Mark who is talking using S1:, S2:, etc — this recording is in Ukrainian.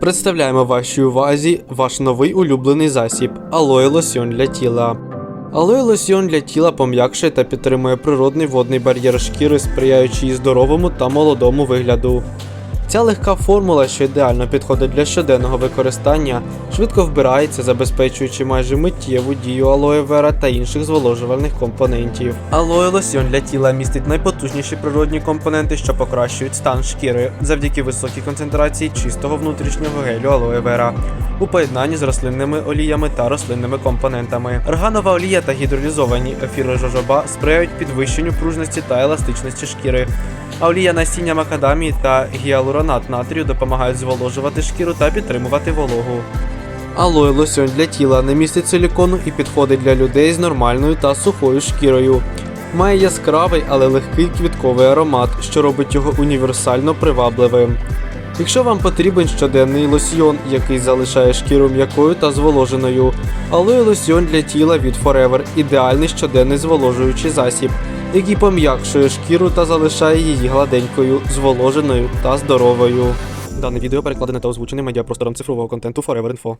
S1: Представляємо вашій увазі ваш новий улюблений засіб Алоє лосьон для тіла. Алоє лосьон для тіла пом'якшує та підтримує природний водний бар'єр шкіри, сприяючи її здоровому та молодому вигляду. Ця легка формула, що ідеально підходить для щоденного використання, швидко вбирається, забезпечуючи майже миттєву дію алоє вера та інших зволожувальних компонентів. Алоє лосьон для тіла містить найпотужніші природні компоненти, що покращують стан шкіри завдяки високій концентрації чистого внутрішнього гелю алоє вера у поєднанні з рослинними оліями та рослинними компонентами. Органова олія та гідролізовані ефіри жожоба сприяють підвищенню пружності та еластичності шкіри. А олія насіння макадамії та гіалуронат натрію допомагають зволожувати шкіру та підтримувати вологу. Алоє лосьон для тіла не містить силікону і підходить для людей з нормальною та сухою шкірою. Має яскравий, але легкий квітковий аромат, що робить його універсально привабливим. Якщо вам потрібен щоденний лосьйон, який залишає шкіру м'якою та зволоженою, алоє лосьйон для тіла від Forever ідеальний щоденний зволожуючий засіб, який пом'якшує шкіру та залишає її гладенькою, зволоженою та здоровою. Дане відео перекладене та озвучене медіапростором цифрового контенту Forever Info.